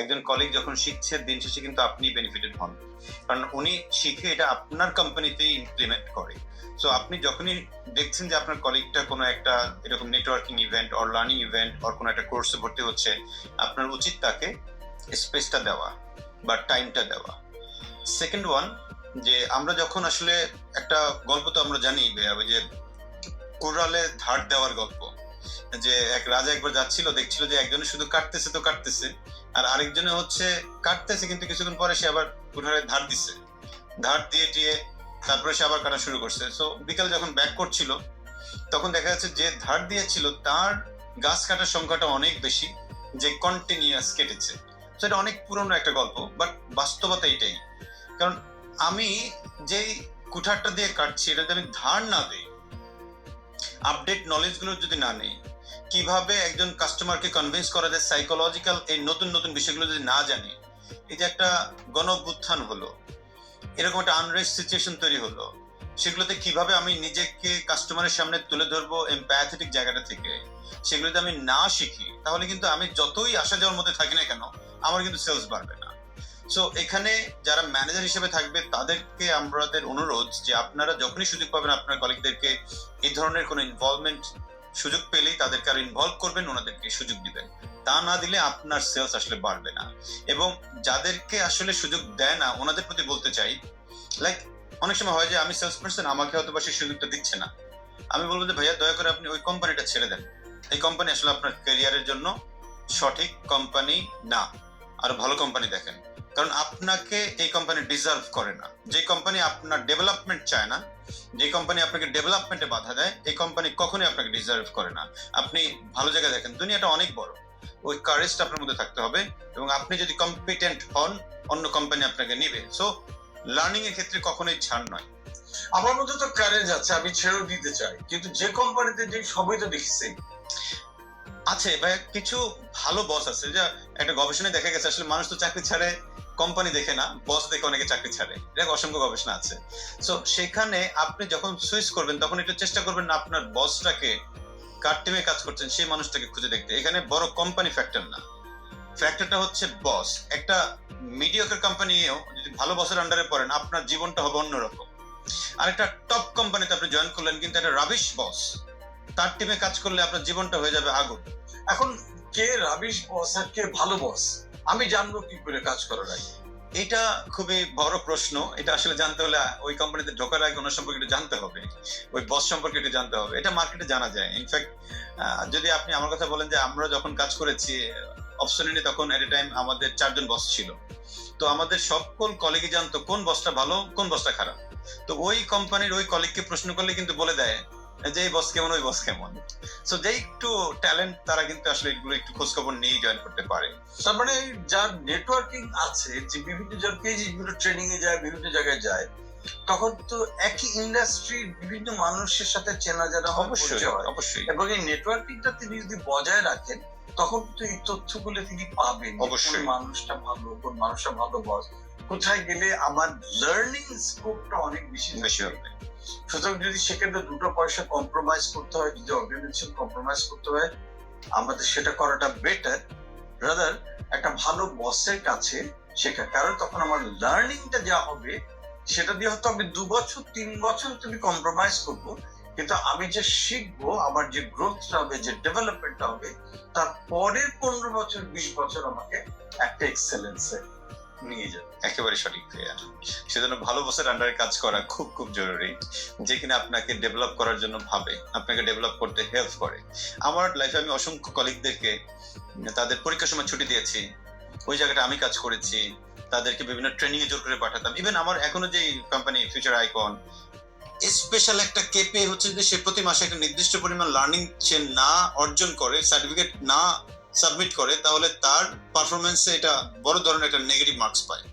একজন কলিগ যখন শিখছে, দিন শেষে কিন্তু আপনি বেনিফিটেড হন। কারণ উনি শিখে এটা আপনার কোম্পানিতেই ইমপ্লিমেন্ট করে। সো আপনি যখনই দেখছেন যে আপনার কলিগটা কোনো একটা এরকম networking event or learning event or কোনো একটা কোর্সে ভর্তি হচ্ছে, আপনার উচিত তাকে স্পেসটা দেওয়া বা টাইমটা দেওয়া। সেকেন্ড ওয়ান যে আমরা যখন আসলে একটা গল্প তো আমরা জানি যে কোরালে ধার দেওয়ার গল্প। যে এক রাজা একবার যাচ্ছিল, দেখছিল যে একজনে শুধু কাটতেছে তো কাটতেছে। আর আরেকজনে হচ্ছে কাটতেছে, কিন্তু কিছুক্ষণ পরে সে আবার কুঠারে ধার দিচ্ছে ধার দিয়ে দিয়ে তারপরে সে আবার কাটা শুরু করছে। সো বিকালে যখন ব্যাক করছিল, তখন দেখা যাচ্ছে যে ধার দিয়েছিল, তার গাছ কাটার সংখ্যাটা অনেক বেশি, যে কন্টিনিউয়াস কেটেছে। তো এটা অনেক পুরনো একটা গল্প বাট বাস্তবতা এটাই। কারণ আমি যেই কুঠারটা দিয়ে কাটছি এটা যদি আমি ধার না দিই আপডেট নলেজগুলো যদি না নেই কীভাবে একজন কাস্টমারকে কনভিন্স করা যায় সাইকোলজিক্যাল এই নতুন নতুন বিষয়গুলো যদি না জানি, এই যে একটা গণ হলো, এরকম একটা আনরেস্ট সিচুয়েশন তৈরি হলো, সেগুলোতে কীভাবে আমি নিজেকে কাস্টমারের সামনে তুলে ধরবো এম্প্যাথেটিক জায়গাটা থেকে সেগুলোতে আমি না শিখি, তাহলে কিন্তু আমি যতই আসা যাওয়ার মধ্যে থাকি না কেন, আমার কিন্তু সেলস বাড়বে না। সো এখানে যারা ম্যানেজার হিসেবে থাকবে, তাদেরকে আমাদের অনুরোধ যে আপনারা যখনই সুযোগ পাবেন, আপনার কলিগদেরকে এই ধরনের কোনো ইনভলভমেন্ট সুযোগ পেলেই তাদেরকে আর ইনভলভ করবেন, ওনাদেরকে সুযোগ দিবেন। তা না দিলে আপনার সেলস আসলে বাড়বে না। এবং যাদেরকে আসলে সুযোগ দেয় না, ওনাদের প্রতি বলতে চাই লাইক অনেক সময় হয় যে আমি সেলস পার্সন আমাকে হয়তো বা সেই সুযোগটা দিচ্ছে না। আমি বলব যে ভাইয়া, দয়া করে আপনি ওই কোম্পানিটা ছেড়ে দেন। এই কোম্পানি আসলে আপনার ক্যারিয়ারের জন্য সঠিক কোম্পানি না। আরও ভালো কোম্পানি দেখেন। কারণ আপনাকে এই কোম্পানি ডিজার্ভ করে না। যে কোম্পানি আপনার ডেভেলপমেন্ট চায় না যে কোম্পানি আপনাকে ডেভেলপমেন্টে বাধা দেয় এই কোম্পানি কখনোই আপনাকে ডিজার্ভ করে না। আপনি ভালো জায়গায় দেখেন দুনিয়াটা অনেক বড়। ওই কারেজটা আপনার মধ্যে থাকতে হবে এবং আপনি যদি কম্পিটেন্ট হন অন্য কোম্পানি আপনাকে নিবে। সো লার্নিং এর ক্ষেত্রে কখনোই ছাড় নয়। আমার মধ্যে তো কারেজ আছে আমি ছেড়েও দিতে চাই। কিন্তু যে কোম্পানিতে যে সবই তো দেখছি। আছে ভাই কিছু ভালো বস আছে যা একটা গবেষণায় দেখা গেছে আসলে মানুষ তো চাকরি ছাড়ে কোম্পানি দেখে না বস দেখে অনেকে চাকরি ছাড়ে। এটা অসংখ্য গবেষণা আছে। সো সেখানে আপনি যখন সুইচ করবেন, তখন একটু চেষ্টা করবেন আপনার বসটাকে কার টিমে কাজ করছেন, সেই মানুষটাকে খুঁজে দেখতে। এখানে বড় কোম্পানি ফ্যাক্টর না। ফ্যাক্টরটা হচ্ছে বস একটা মিডিয়কের কোম্পানিও যদি ভালো বসের আন্ডারে পড়েন, আপনার জীবনটা হবে অন্যরকম। আর একটা টপ কোম্পানিতে আপনি জয়েন করলেন, কিন্তু একটা রাবিশ বস তার টিমে কাজ করলে আপনার জীবনটা হয়ে যাবে আগুন। এখন কে রাবিশ বস আর কে ভালো বস আমি জানব কি করে কাজ করার আগে এটা খুবই বড় প্রশ্ন। এটা আসলে জানতে হলে ওই কোম্পানিতে ঢোকার আগে ওনার সম্পর্কে জানতে হবে। ওই বস সম্পর্কে একটু জানতে হবে। এটা মার্কেটে জানা যায়। ইনফ্যাক্ট যদি আপনি আমার কথা বলেন যে আমরা যখন কাজ করেছি অপশনে তখন এট এ টাইম আমাদের চারজন বস ছিল। তো আমাদের সকল কলিগই জানতো কোন বসটা ভালো, কোন বসটা খারাপ। তো ওই কোম্পানির ওই কলিগকে প্রশ্ন করলে কিন্তু বলে দেয় যে এই বস কেমন ওই বস কেমন? সো যে একটু ট্যালেন্ট তারা কিন্তু আসলে এগুলো একটু খোঁজ খবর নিয়েই জয়েন করতে পারে। তার মানে যার নেটওয়ার্কিং আছে যে বিভিন্ন জন বিভিন্ন ট্রেনিং এ যায় বিভিন্ন জায়গায় যায় তখন তো একই ইন্ডাস্ট্রির বিভিন্ন মানুষের সাথে চেনা জানা অবশ্যই অবশ্যই। এবং এই নেটওয়ার্কিংটা তিনি যদি বজায় রাখেন তখন তো এই তথ্যগুলো তিনি পাবেন অবশ্যই। মানুষটা ভালো কোন মানুষটা ভালো বস কোথায় গেলে আমার লার্নিং স্কোপটা অনেক বেশি বেশি। হবে। সুতরাং যদি সেক্ষেত্রে দুটো পয়সা কম্প্রোমাইজ করতে হয়, যদি অর্গানাইজেশন কম্প্রোমাইজ করতে হয়, আমাদের সেটা করাটা বেটার রাদার একটা ভালো বসের কাছে শেখা। কারণ তখন আমার লার্নিংটা যা হবে, সেটা দিয়ে হয়তো আমি দু বছর, তিন বছর তুমি কম্প্রোমাইজ করব। কিন্তু আমি যে শিখব, আমার যে গ্রোথটা হবে, যে ডেভেলপমেন্টটা হবে, তার পরের পনেরো বছর, বিশ বছর আমাকে একটা এক্সেলেন্সে নিয়ে যাবে। একেবারে সঠিক ভাইয়া সেজন্য ভালো বসের আন্ডারে কাজ করা খুব খুব জরুরি। যে কিনা আপনাকে ডেভেলপ করার জন্য ভাবে, আপনাকে ডেভেলপ করতে হেল্প করে। আমার লাইফে আমি অসংখ্য কলিগদেরকে তাদের পরীক্ষার সময় ছুটি দিয়েছি। ওই জায়গাটা আমি কাজ করেছি। তাদেরকে বিভিন্ন ট্রেনিং এ জোর করে পাঠাতাম। ইভেন আমার এখনও যে কোম্পানি ফিউচার আইকন স্পেশাল একটা কেপে হচ্ছে যে সে প্রতি মাসে একটা নির্দিষ্ট পরিমাণ লার্নিং সে না অর্জন করে সার্টিফিকেট না সাবমিট করে তাহলে তার পারফরমেন্সে এটা বড় ধরনের একটা নেগেটিভ মার্কস পায়।